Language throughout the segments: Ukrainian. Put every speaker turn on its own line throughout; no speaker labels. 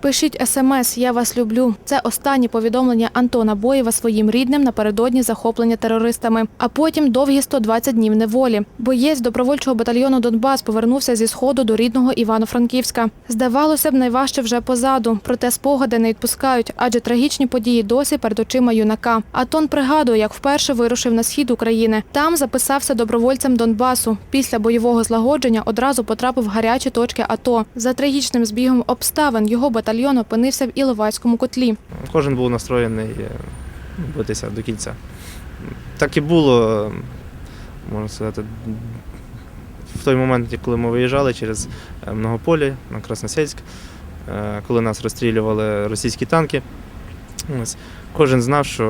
Пишіть смс Я вас люблю. Це останнє повідомлення Антона Боєва своїм рідним напередодні захоплення терористами. А потім довгі 120 днів неволі. Боєць добровольчого батальйону Донбас повернувся зі сходу до рідного Івано-Франківська. Здавалося б, найважче вже позаду. Проте спогади не відпускають, адже трагічні події досі перед очима юнака. Антон пригадує, як вперше вирушив на схід України. Там записався добровольцем Донбасу. Після бойового злагодження одразу потрапив в гарячі точки АТО. За трагічним збігом обставин його батальйон опинився в Іловайському котлі.
Кожен був настроєний е, битися до кінця. Так і було, можна сказати, в той момент, коли ми виїжджали через е, Многополі на Красносельськ, е, коли нас розстрілювали російські танки. Ось. Кожен знав, що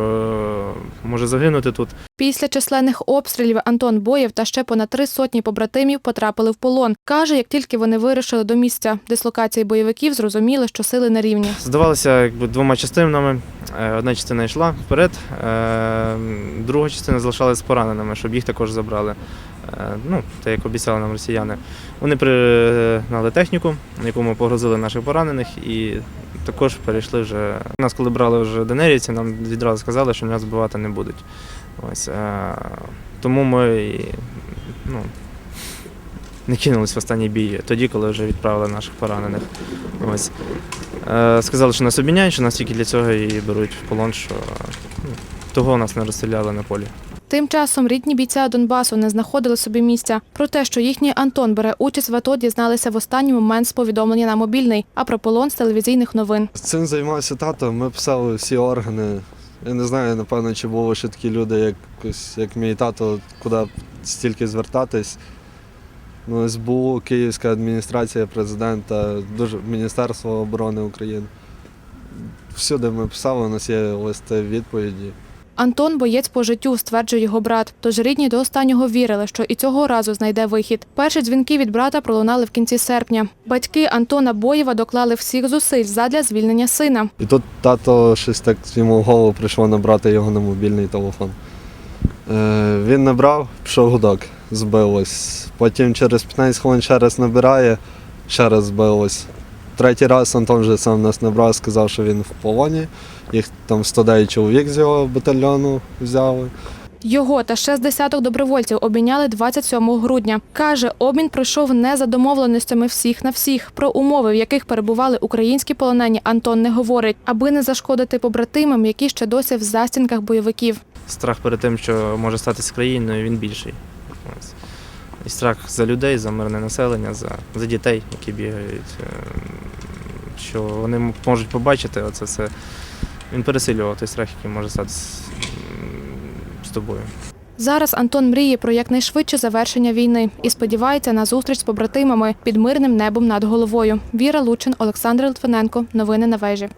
е, може загинути тут.
Після численних обстрілів Антон Боєв та ще понад три сотні побратимів потрапили в полон. Каже, як тільки вони вирушили до місця дислокації бойовиків, зрозуміли, що сили на рівні.
Здавалося, якби двома частинами. Е, Одна частина йшла вперед, е, друга частина залишалась пораненими, щоб їх також забрали. Е, Ну, те, як обіцяли нам росіяни. Вони пригнали техніку, на яку ми погрузили наших поранених, і також перейшли вже. Нас, коли брали вже денерівці, нам відразу сказали, що нас збивати не будуть. Ось, е, тому ми ну, не кинулись в останній бій тоді, коли вже відправили наших поранених. Ось. Е, Сказали, що нас обміняють, що нас тільки для цього і беруть в полон, що ну, того нас не розстріляли на полі.
Тим часом рідні бійця Донбасу не знаходили собі місця. Про те, що їхній Антон бере участь в АТО, дізналися в останній момент з повідомлення на мобільний, а про полон з телевізійних новин.
Цим займався тато. Ми писали всі органи. Я не знаю, напевно, чи були ще такі люди, як, як мій тато, куди стільки звертатись. Ну, СБУ, Київська адміністрація президента, дуже Міністерство оборони України. Всюди ми писали, у нас є листи відповіді.
Антон боєць по життю, стверджує його брат. Тож рідні до останнього вірили, що і цього разу знайде вихід. Перші дзвінки від брата пролунали в кінці серпня. Батьки Антона Боєва доклали всіх зусиль задля звільнення сина.
І тут тато щось так йому в голову прийшло набрати його на мобільний телефон. Е, він набрав, пішов гудок, збилось. Потім через 15 хвилин ще раз набирає, ще раз збилось. Третій раз Антон вже сам нас набрав, сказав, що він в полоні. Їх там 109 чоловік з його батальйону взяли.
Його та ще з десяток добровольців обміняли 27 грудня. Каже, обмін пройшов не за домовленостями всіх на всіх. Про умови, в яких перебували українські полонені, Антон не говорить, аби не зашкодити побратимам, які ще досі в застінках бойовиків.
Страх перед тим, що може статися країною, він більший. І страх за людей, за мирне населення, за, за дітей, які бігають, е, що вони можуть побачити, оце все. Він пересилював той страх, який може статися м, з тобою.
Зараз Антон мріє про якнайшвидше завершення війни і сподівається на зустріч з побратимами під мирним небом над головою. Віра Лучин, Олександр Литвиненко. Новини на вежі.